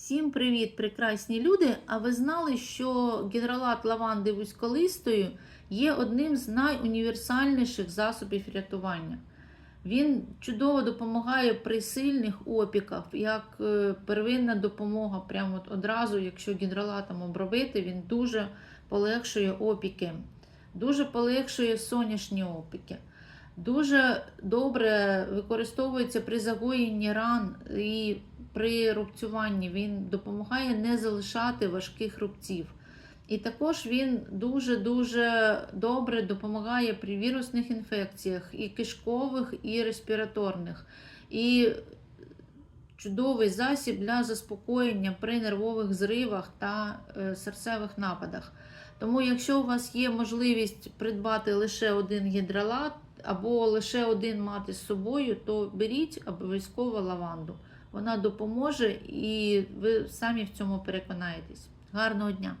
Всім привіт, прекрасні люди! А ви знали, що гідролат лаванди вузьколистою є одним з найуніверсальніших засобів рятування. Він чудово допомагає при сильних опіках, як е, первинна допомога, прямо от одразу, якщо гідролатом обробити, він дуже полегшує опіки, дуже полегшує сонячні опіки. Дуже добре використовується при загоєнні ран і при рубцюванні. Він допомагає не залишати важких рубців. І також він дуже-дуже добре допомагає при вірусних інфекціях, і кишкових, і респіраторних. І чудовий засіб для заспокоєння при нервових зривах та е, серцевих нападах. Тому, якщо у вас є можливість придбати лише один гідролат або лише один мати з собою, то беріть обов'язково лаванду. Вона допоможе і ви самі в цьому переконаєтесь. Гарного дня!